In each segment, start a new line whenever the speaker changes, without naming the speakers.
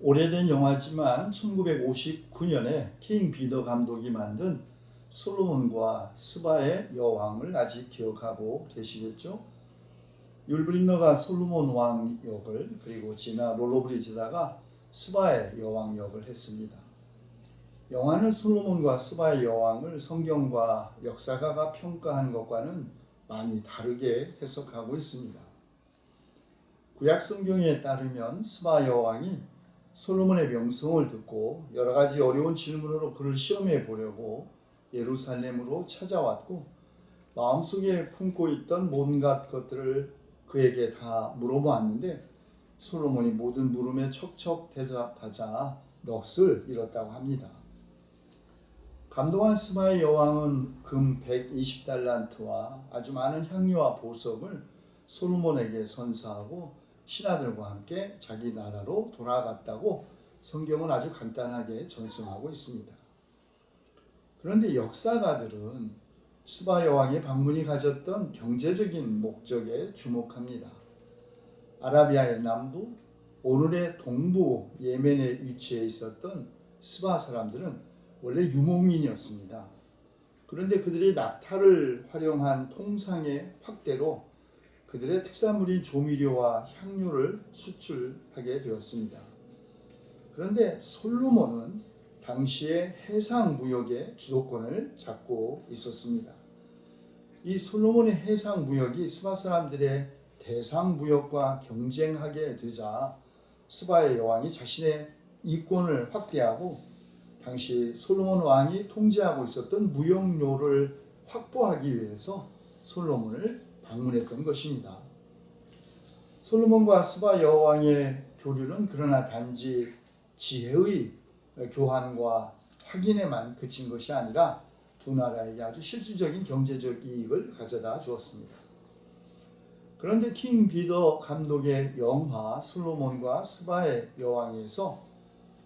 오래된 영화지만 1959년에 킹 비더 감독이 만든 솔로몬과 스바의 여왕을 아직 기억하고 계시겠죠? 율브린너가 솔로몬 왕 역을 그리고 지나 롤로브리지다가 스바의 여왕 역을 했습니다. 영화는 솔로몬과 스바의 여왕을 성경과 역사가가 평가한 것과는 많이 다르게 해석하고 있습니다. 구약 성경에 따르면 스바 여왕이 솔로몬의 명성을 듣고 여러 가지 어려운 질문으로 그를 시험해 보려고 예루살렘으로 찾아왔고 마음속에 품고 있던 온갖 것들을 그에게 다 물어보았는데 솔로몬이 모든 물음에 척척 대답하자 넋을 잃었다고 합니다. 감동한 스바의 여왕은 금 120달란트와 아주 많은 향유와 보석을 솔로몬에게 선사하고 신하들과 함께 자기 나라로 돌아갔다고 성경은 아주 간단하게 전승하고 있습니다. 그런데 역사가들은 스바 여왕의 방문이 가졌던 경제적인 목적에 주목합니다. 아라비아의 남부, 오늘의 동부 예멘에 위치해 있었던 스바 사람들은 원래 유목민이었습니다. 그런데 그들이 낙타를 활용한 통상의 확대로 그들의 특산물인 조미료와 향료를 수출하게 되었습니다. 그런데 솔로몬은 당시에 해상 무역의 주도권을 잡고 있었습니다. 이 솔로몬의 해상 무역이 스바 사람들의 대상 무역과 경쟁하게 되자 스바의 여왕이 자신의 이권을 확대하고 당시 솔로몬 왕이 통제하고 있었던 무역로를 확보하기 위해서 솔로몬을 방문했던 것입니다. 솔로몬과 스바 여왕의 교류는 그러나 단지 지혜의 교환과 확인에만 그친 것이 아니라 두 나라에게 아주 실질적인 경제적 이익을 가져다 주었습니다. 그런데 킹 비더 감독의 영화 솔로몬과 스바의 여왕에서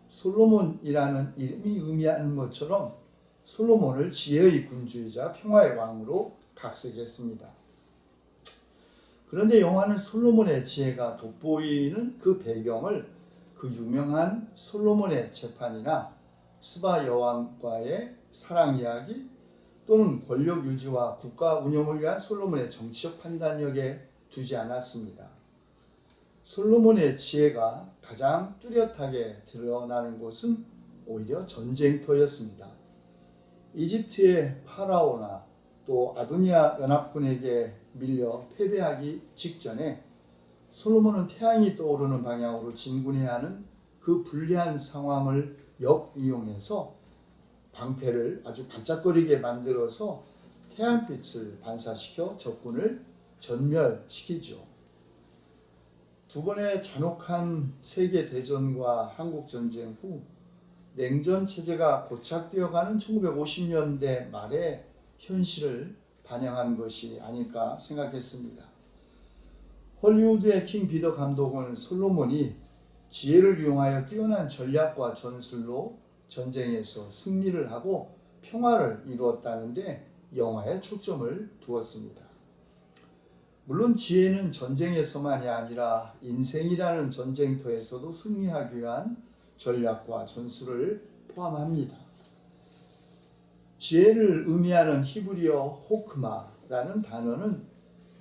솔로몬이라는 이름이 의미하는 것처럼 솔로몬을 지혜의 군주이자 평화의 왕으로 각색했습니다. 그런데 영화는 솔로몬의 지혜가 돋보이는 그 배경을 그 유명한 솔로몬의 재판이나 스바 여왕과의 사랑 이야기 또는 권력 유지와 국가 운영을 위한 솔로몬의 정치적 판단력에 두지 않았습니다. 솔로몬의 지혜가 가장 뚜렷하게 드러나는 곳은 오히려 전쟁터였습니다. 이집트의 파라오나 또 아도니아 연합군에게 밀려 패배하기 직전에 솔로몬은 태양이 떠오르는 방향으로 진군해야 하는 그 불리한 상황을 역이용해서 방패를 아주 반짝거리게 만들어서 태양빛을 반사시켜 적군을 전멸시키죠. 두 번의 잔혹한 세계 대전과 한국 전쟁 후 냉전 체제가 고착되어가는 1950년대 말에 현실을 반영한 것이 아닐까 생각했습니다. 헐리우드의 킹 비더 감독은 솔로몬이 지혜를 이용하여 뛰어난 전략과 전술로 전쟁에서 승리를 하고 평화를 이루었다는데 영화에 초점을 두었습니다. 물론 지혜는 전쟁에서만이 아니라 인생이라는 전쟁터에서도 승리하기 위한 전략과 전술을 포함합니다. 지혜를 의미하는 히브리어 호크마라는 단어는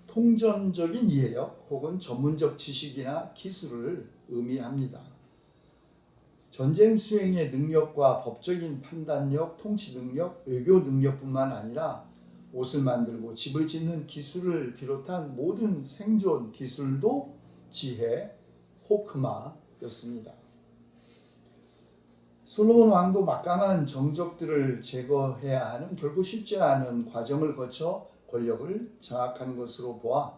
통전적인 이해력 혹은 전문적 지식이나 기술을 의미합니다. 전쟁 수행의 능력과 법적인 판단력, 통치 능력, 외교 능력뿐만 아니라 옷을 만들고 집을 짓는 기술을 비롯한 모든 생존 기술도 지혜, 호크마였습니다. 솔로몬 왕도 막강한 정적들을 제거해야 하는 결국 쉽지 않은 과정을 거쳐 권력을 장악한 것으로 보아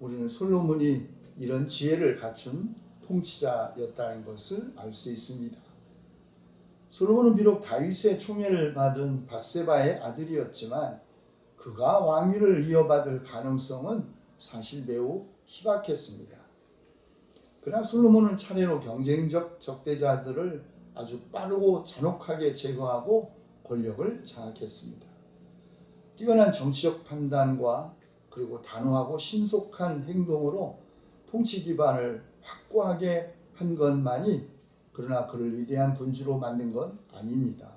우리는 솔로몬이 이런 지혜를 갖춘 통치자였다는 것을 알 수 있습니다. 솔로몬은 비록 다윗의 총애를 받은 바세바의 아들이었지만 그가 왕위를 이어받을 가능성은 사실 매우 희박했습니다. 그러나 솔로몬은 차례로 경쟁적 적대자들을 아주 빠르고 잔혹하게 제거하고 권력을 장악했습니다. 뛰어난 정치적 판단과 그리고 단호하고 신속한 행동으로 통치 기반을 확고하게 한 것만이 그러나 그를 위대한 군주로 만든 건 아닙니다.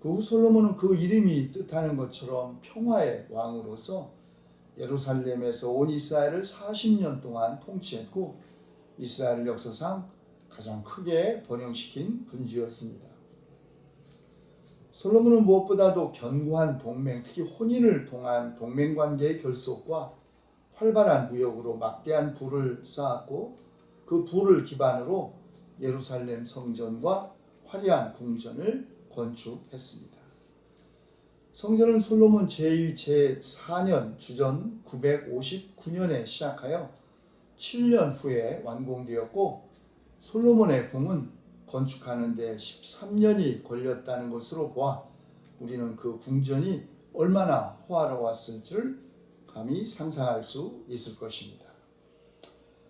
그 후 솔로몬은 그 이름이 뜻하는 것처럼 평화의 왕으로서 예루살렘에서 온 이스라엘을 40년 동안 통치했고 이스라엘 역사상 가장 크게 번영시킨 군주였습니다. 솔로몬은 무엇보다도 견고한 동맹, 특히 혼인을 통한 동맹 관계의 결속과 활발한 무역으로 막대한 부를 쌓았고 그 부를 기반으로 예루살렘 성전과 화려한 궁전을 건축했습니다. 성전은 솔로몬 제2, 제4년 주전 959년에 시작하여 7년 후에 완공되었고 솔로몬의 궁은 건축하는데 13년이 걸렸다는 것으로 보아 우리는 그 궁전이 얼마나 호화로웠을지를 감히 상상할 수 있을 것입니다.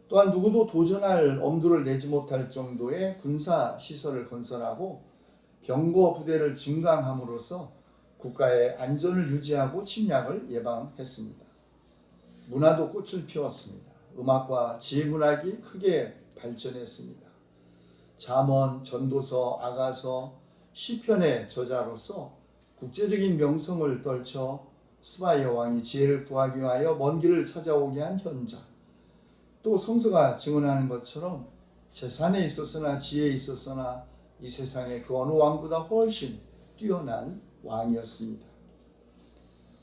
또한 누구도 도전할 엄두를 내지 못할 정도의 군사 시설을 건설하고 병거 부대를 증강함으로써 국가의 안전을 유지하고 침략을 예방했습니다. 문화도 꽃을 피웠습니다. 음악과 지문학이 크게 발전했습니다. 잠언, 전도서, 아가서, 시편의 저자로서 국제적인 명성을 떨쳐 스바이어 왕이 지혜를 구하기 위하여 먼 길을 찾아오게 한 현장. 또 성서가 증언하는 것처럼 재산에 있었으나 지혜에 있었으나 이 세상의 그 어느 왕보다 훨씬 뛰어난 왕이었습니다.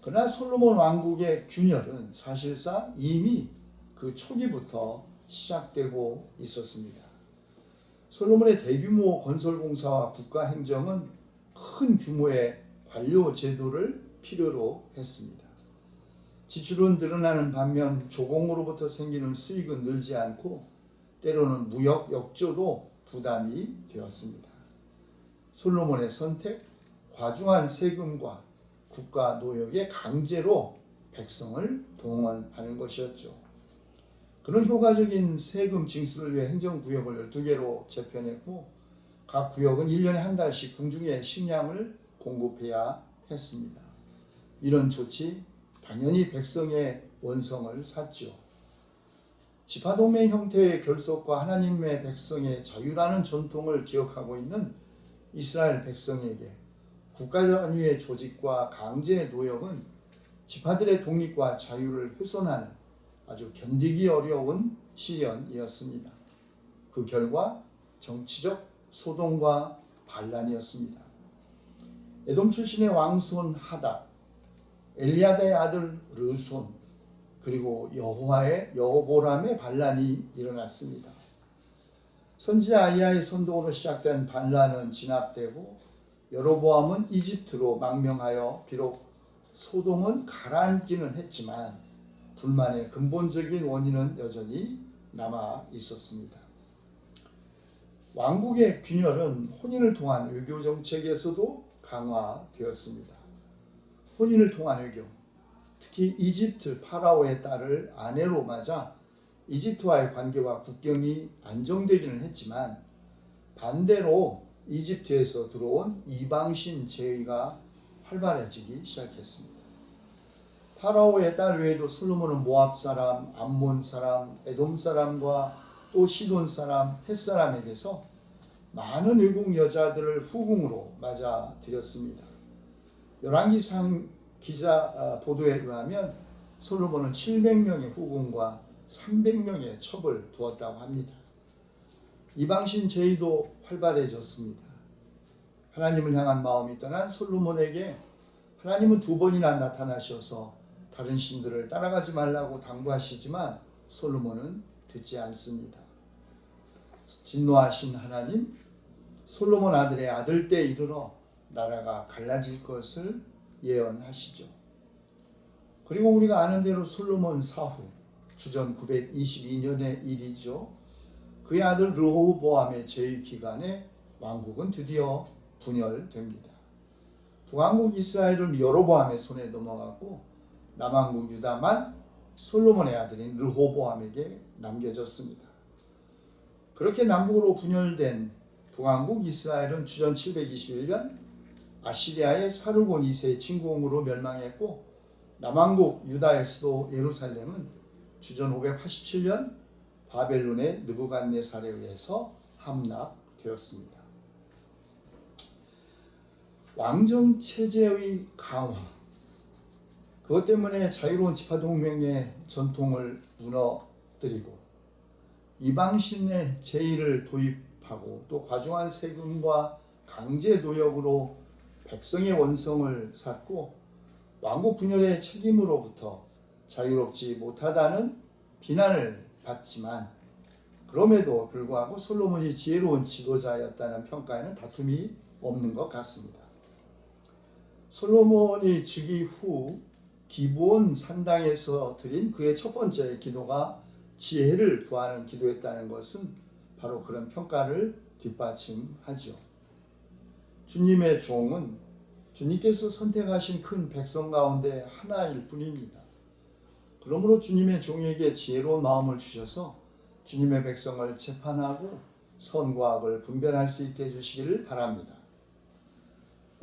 그러나 솔로몬 왕국의 균열은 사실상 이미 그 초기부터 시작되고 있었습니다. 솔로몬의 대규모 건설 공사와 국가 행정은 큰 규모의 관료 제도를 필요로 했습니다. 지출은 늘어나는 반면 조공으로부터 생기는 수익은 늘지 않고 때로는 무역 역조도 부담이 되었습니다. 솔로몬의 선택, 과중한 세금과 국가 노역의 강제로 백성을 동원하는 것이었죠. 그런 효과적인 세금 징수를 위해 행정구역을 12개로 재편했고 각 구역은 1년에 한 달씩 궁중에 식량을 공급해야 했습니다. 이런 조치 당연히 백성의 원성을 샀죠. 지파동맹 형태의 결속과 하나님의 백성의 자유라는 전통을 기억하고 있는 이스라엘 백성에게 국가 단위의 조직과 강제 노역은 지파들의 독립과 자유를 훼손하는 아주 견디기 어려운 시련이었습니다. 그 결과 정치적 소동과 반란이었습니다. 에돔 출신의 왕손 하다, 엘리야다의 아들 르손, 그리고 여호와의 여호보람의 반란이 일어났습니다. 선지자 아이야의 선동으로 시작된 반란은 진압되고 여로보암은 이집트로 망명하여 비록 소동은 가라앉기는 했지만 불만의 근본적인 원인은 여전히 남아 있었습니다. 왕국의 균열은 혼인을 통한 외교 정책에서도 강화되었습니다. 혼인을 통한 외교, 특히 이집트 파라오의 딸을 아내로 맞아 이집트와의 관계와 국경이 안정되기는 했지만 반대로 이집트에서 들어온 이방신 제의가 활발해지기 시작했습니다. 파라오의 딸 외에도 솔로몬은 모압 사람, 암몬 사람, 에돔 사람과 또 시돈 사람, 헷 사람에게서 많은 외국 여자들을 후궁으로 맞아 들였습니다. 열왕기상 기자 아, 보도에 의하면 솔로몬은 700명의 후궁과 300명의 첩을 두었다고 합니다. 이방신 제의도 활발해졌습니다. 하나님을 향한 마음이 떠난 솔로몬에게 하나님은 두 번이나 나타나셔서 다른 신들을 따라가지 말라고 당부하시지만 솔로몬은 듣지 않습니다. 진노하신 하나님, 솔로몬 아들의 아들 때 이르러 나라가 갈라질 것을 예언하시죠. 그리고 우리가 아는 대로 솔로몬 사후 주전 922년의 일이죠. 그의 아들 르호보암의 제위 기간에 왕국은 드디어 분열됩니다. 북왕국 이스라엘은 여로보암의 손에 넘어갔고 남왕국 유다만 솔로몬의 아들인 르호보암에게 남겨졌습니다. 그렇게 남북으로 분열된 북왕국 이스라엘은 주전 721년 아시리아의 사르곤 2세의 침공으로 멸망했고 남왕국 유다의 수도 예루살렘은 주전 587년 바벨론의 느부갓네살에 의해서 함락되었습니다. 왕정 체제의 강화 그것 때문에 자유로운 지파 동맹의 전통을 무너뜨리고 이방신의 제의를 도입하고 또 과중한 세금과 강제 노역으로 백성의 원성을 샀고 왕국 분열의 책임으로부터 자유롭지 못하다는 비난을 받지만 그럼에도 불구하고 솔로몬이 지혜로운 지도자였다는 평가에는 다툼이 없는 것 같습니다. 솔로몬이 즉위 후 기브온 산당에서 드린 그의 첫 번째 기도가 지혜를 구하는 기도였다는 것은 바로 그런 평가를 뒷받침하죠. 주님의 종은 주님께서 선택하신 큰 백성 가운데 하나일 뿐입니다. 그러므로 주님의 종에게 지혜로운 마음을 주셔서 주님의 백성을 재판하고 선과 악을 분별할 수 있게 해주시기를 바랍니다.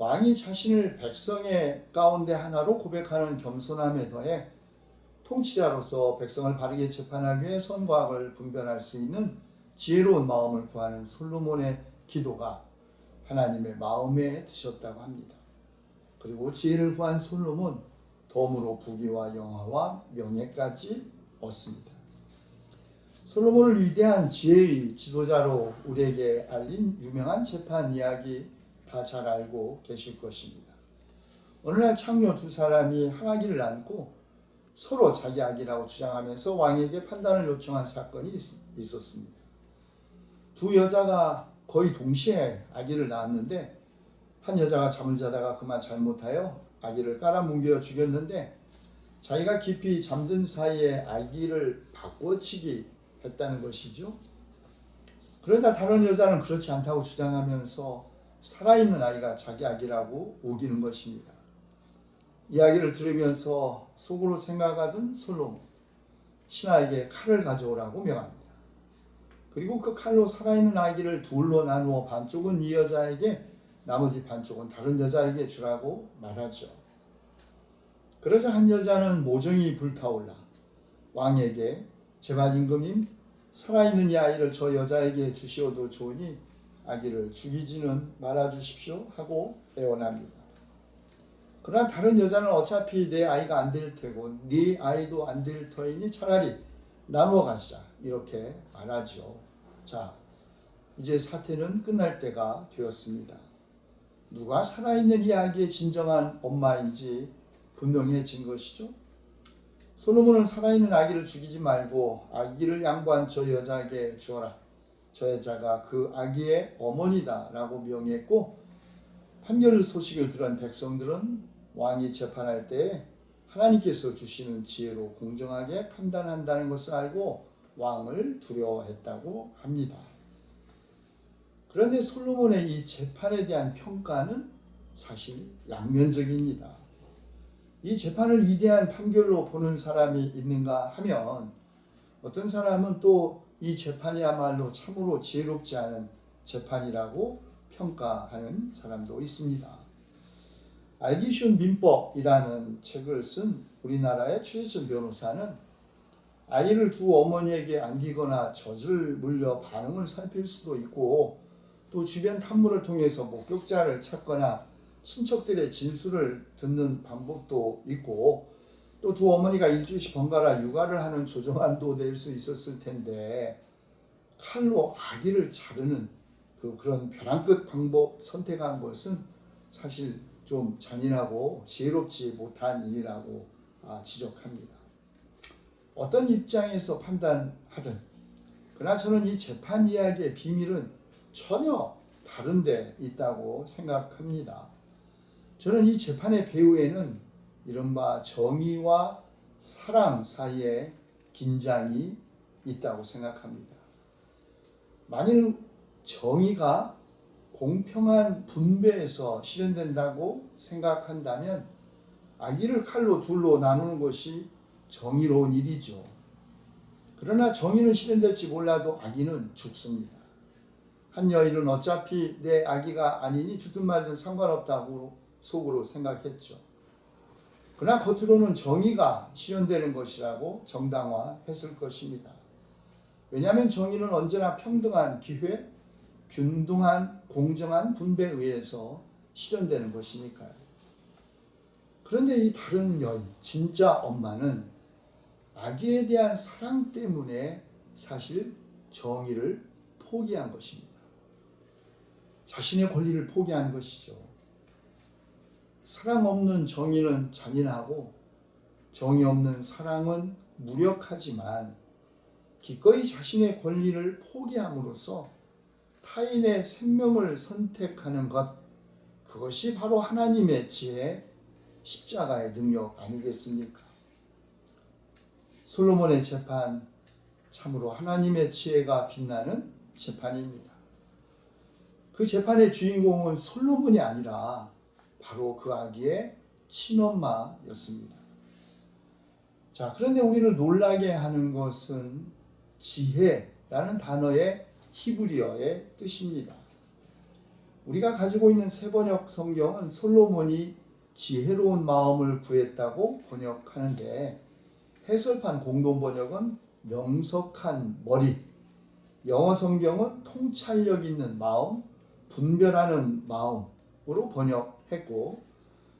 왕이 자신을 백성의 가운데 하나로 고백하는 겸손함에 더해 통치자로서 백성을 바르게 재판하기 위해 선과 악을 분별할 수 있는 지혜로운 마음을 구하는 솔로몬의 기도가 하나님의 마음에 드셨다고 합니다. 그리고 지혜를 구한 솔로몬 덤으로 부귀와 영화와 명예까지 얻습니다. 솔로몬을 위대한 지혜의 지도자로 우리에게 알린 유명한 재판 이야기 다 잘 알고 계실 것입니다. 어느 날 창녀 두 사람이 항아기를 안고 서로 자기 아기라고 주장하면서 왕에게 판단을 요청한 사건이 있- 있었습니다. 두 여자가 거의 동시에 아기를 낳았는데 한 여자가 잠을 자다가 그만 잘못하여 아기를 깔아뭉겨 죽였는데 자기가 깊이 잠든 사이에 아기를 바꿔치기 했다는 것이죠. 그러다 다른 여자는 그렇지 않다고 주장하면서 살아있는 아이가 자기 아기라고 우기는 것입니다. 이야기를 들으면서 속으로 생각하던 솔로몬 신하에게 칼을 가져오라고 명합니다. 그리고 그 칼로 살아있는 아기를 둘로 나누어 반쪽은 이 여자에게 나머지 반쪽은 다른 여자에게 주라고 말하죠. 그러자 한 여자는 모정이 불타올라 왕에게 제발 임금님 살아있는 이 아이를 저 여자에게 주시어도 좋으니 아기를 죽이지는 말아 주십시오 하고 애원합니다. 그러나 다른 여자는 어차피 내 아이가 안 될 테고 네 아이도 안 될 터이니 차라리 나누어 가지자 이렇게 말하죠. 자, 이제 사태는 끝날 때가 되었습니다. 누가 살아있는 이 아기의 진정한 엄마인지 분명해진 것이죠. 솔로몬은 살아있는 아기를 죽이지 말고 아기를 양보한 저 여자에게 주어라. 저 여자가 그 아기의 어머니다라고 명했고 판결 소식을 들은 백성들은 왕이 재판할 때 하나님께서 주시는 지혜로 공정하게 판단한다는 것을 알고 왕을 두려워했다고 합니다. 그런데 솔로몬의 이 재판에 대한 평가는 사실 양면적입니다. 이 재판을 위대한 판결로 보는 사람이 있는가 하면 어떤 사람은 또 이 재판이야말로 참으로 지혜롭지 않은 재판이라고 평가하는 사람도 있습니다. 알기 쉬운 민법이라는 책을 쓴 우리나라의 최재천 변호사는 아이를 두 어머니에게 안기거나 젖을 물려 반응을 살필 수도 있고 또 주변 탐문을 통해서 목격자를 찾거나 친척들의 진술을 듣는 방법도 있고 또 두 어머니가 일주일씩 번갈아 육아를 하는 조정안도 낼수 있었을 텐데 칼로 아기를 자르는 그 그런 벼랑 끝 방법 선택한 것은 사실 좀 잔인하고 지혜롭지 못한 일이라고 아, 지적합니다. 어떤 입장에서 판단하든 그러나 저는 이 재판 이야기의 비밀은 전혀 다른 데 있다고 생각합니다. 저는 이 재판의 배후에는 이른바 정의와 사랑 사이에 긴장이 있다고 생각합니다. 만일 정의가 공평한 분배에서 실현된다고 생각한다면 아기를 칼로 둘로 나누는 것이 정의로운 일이죠. 그러나 정의는 실현될지 몰라도 아기는 죽습니다. 한 여인은 어차피 내 아기가 아니니 죽든 말든 상관없다고 속으로 생각했죠. 그러나 겉으로는 정의가 실현되는 것이라고 정당화했을 것입니다. 왜냐하면 정의는 언제나 평등한 기회 균등한 공정한 분배에 의해서 실현되는 것이니까요. 그런데 이 다른 여인, 진짜 엄마는 아기에 대한 사랑 때문에 사실 정의를 포기한 것입니다. 자신의 권리를 포기한 것이죠. 사랑 없는 정의는 잔인하고 정의 없는 사랑은 무력하지만 기꺼이 자신의 권리를 포기함으로써 타인의 생명을 선택하는 것 그것이 바로 하나님의 지혜 십자가의 능력 아니겠습니까? 솔로몬의 재판 참으로 하나님의 지혜가 빛나는 재판입니다. 그 재판의 주인공은 솔로몬이 아니라 바로 그 아기의 친엄마였습니다. 자, 그런데 우리를 놀라게 하는 것은 지혜라는 단어의 히브리어의 뜻입니다. 우리가 가지고 있는 세번역 성경은 솔로몬이 지혜로운 마음을 구했다고 번역하는데 해설판 공동 번역은 명석한 머리, 영어 성경은 통찰력 있는 마음, 분별하는 마음으로 번역 했고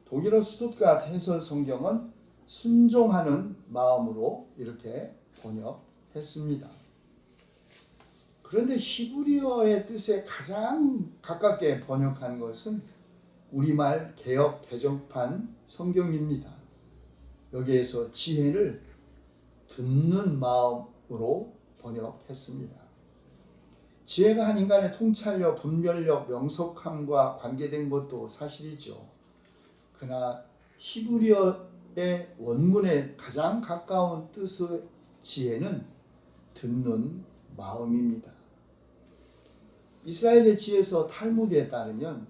독일어 스투트가트 해설 성경은 순종하는 마음으로 이렇게 번역했습니다. 그런데 히브리어의 뜻에 가장 가깝게 번역한 것은 우리말 개역 개정판 성경입니다. 여기에서 지혜를 듣는 마음으로 번역했습니다. 지혜가 한 인간의 통찰력, 분별력, 명석함과 관계된 것도 사실이죠. 그러나 히브리어의 원문에 가장 가까운 뜻의 지혜는 듣는 마음입니다. 이스라엘의 지혜서 탈무드에 따르면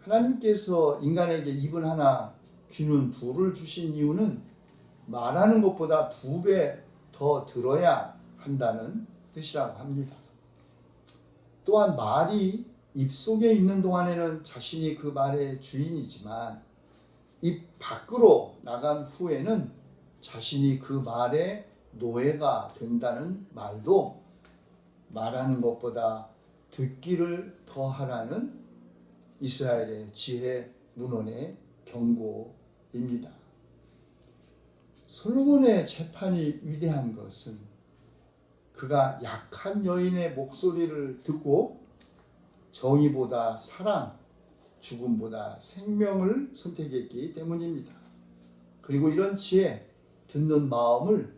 하나님께서 인간에게 입은 하나, 귀는 둘을 주신 이유는 말하는 것보다 두 배 더 들어야 한다는 뜻이라고 합니다. 또한 말이 입속에 있는 동안에는 자신이 그 말의 주인이지만 입 밖으로 나간 후에는 자신이 그 말의 노예가 된다는 말도 말하는 것보다 듣기를 더 하라는 이스라엘의 지혜 문헌의 경고입니다. 솔로몬의 재판이 위대한 것은 그가 약한 여인의 목소리를 듣고 정의보다 사랑, 죽음보다 생명을 선택했기 때문입니다. 그리고 이런 지혜, 듣는 마음을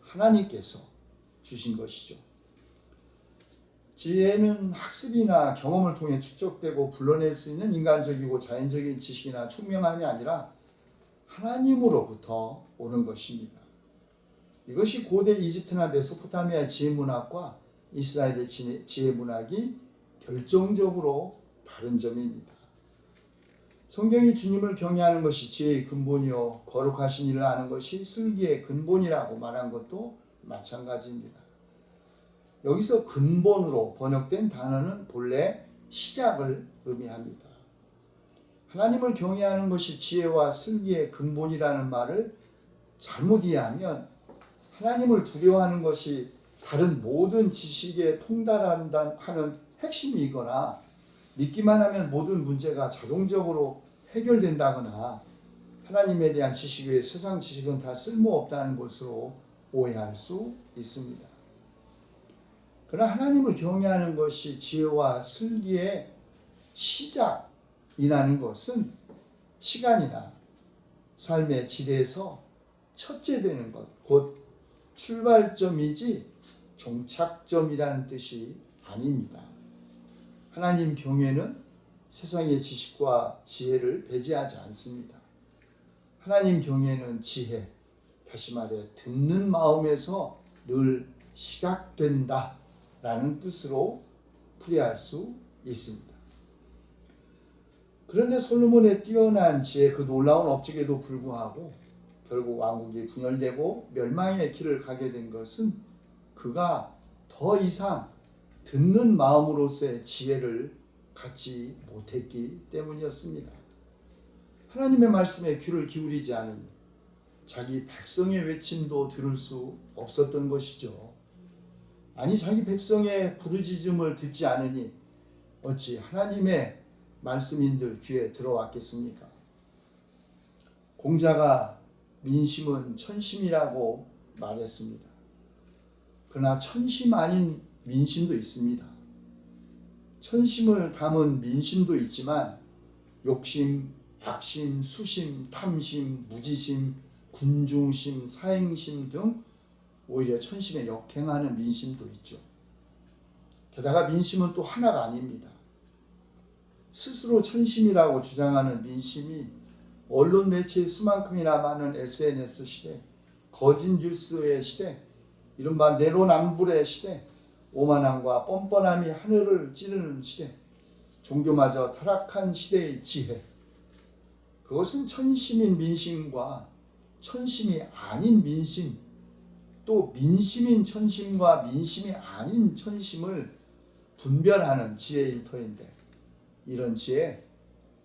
하나님께서 주신 것이죠. 지혜는 학습이나 경험을 통해 축적되고 불러낼 수 있는 인간적이고 자연적인 지식이나 총명함이 아니라 하나님으로부터 오는 것입니다. 이것이 고대 이집트나 메소포타미아 지혜 문학과 이스라엘의 지혜 문학이 결정적으로 다른 점입니다. 성경이 주님을 경외하는 것이 지혜의 근본이요 거룩하신 일을 아는 것이 슬기의 근본이라고 말한 것도 마찬가지입니다. 여기서 근본으로 번역된 단어는 본래 시작을 의미합니다. 하나님을 경외하는 것이 지혜와 슬기의 근본이라는 말을 잘못 이해하면 하나님을 두려워하는 것이 다른 모든 지식에 통달한다 하는 핵심이거나 믿기만 하면 모든 문제가 자동적으로 해결된다거나 하나님에 대한 지식 외에 세상 지식은 다 쓸모없다는 것으로 오해할 수 있습니다. 그러나 하나님을 경외하는 것이 지혜와 슬기의 시작이라는 것은 시간이나 삶의 지대에서 첫째 되는 것, 곧 출발점이지 종착점이라는 뜻이 아닙니다. 하나님 경외는 세상의 지식과 지혜를 배제하지 않습니다. 하나님 경외는 지혜, 다시 말해 듣는 마음에서 늘 시작된다 라는 뜻으로 풀이할 수 있습니다. 그런데 솔로몬의 뛰어난 지혜 그 놀라운 업적에도 불구하고 결국 왕국이 분열되고 멸망의 길을 가게 된 것은 그가 더 이상 듣는 마음으로서의 지혜를 갖지 못했기 때문이었습니다. 하나님의 말씀에 귀를 기울이지 않으니 자기 백성의 외침도 들을 수 없었던 것이죠. 아니 자기 백성의 부르짖음을 듣지 않으니 어찌 하나님의 말씀인들 귀에 들어왔겠습니까? 공자가 민심은 천심이라고 말했습니다. 그러나 천심 아닌 민심도 있습니다. 천심을 담은 민심도 있지만 욕심, 악심, 수심, 탐심, 무지심, 군중심, 사행심 등 오히려 천심에 역행하는 민심도 있죠. 게다가 민심은 또 하나가 아닙니다. 스스로 천심이라고 주장하는 민심이 언론 매체의 수만큼이나 많은 SNS 시대, 거짓 뉴스의 시대, 이른바 내로남불의 시대, 오만함과 뻔뻔함이 하늘을 찌르는 시대, 종교마저 타락한 시대의 지혜. 그것은 천심인 민심과 천심이 아닌 민심, 또 민심인 천심과 민심이 아닌 천심을 분별하는 지혜의 일터인데 이런 지혜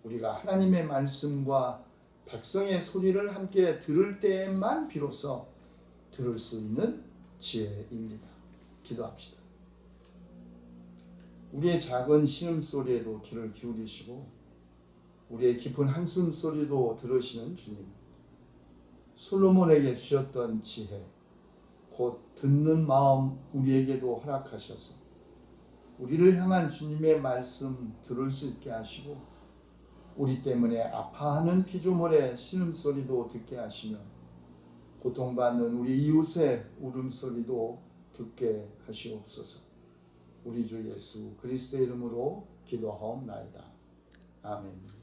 우리가 하나님의 말씀과 백성의 소리를 함께 들을 때에만 비로소 들을 수 있는 지혜입니다. 기도합시다. 우리의 작은 신음소리에도 귀를 기울이시고 우리의 깊은 한숨 소리도 들으시는 주님. 솔로몬에게 주셨던 지혜 곧 듣는 마음 우리에게도 허락하셔서 우리를 향한 주님의 말씀 들을 수 있게 하시고 우리 때문에 아파하는 피조물의 신음소리도 듣게 하시며 고통받는 우리 이웃의 울음소리도 듣게 하시옵소서 우리 주 예수 그리스도의 이름으로 기도하옵나이다. 아멘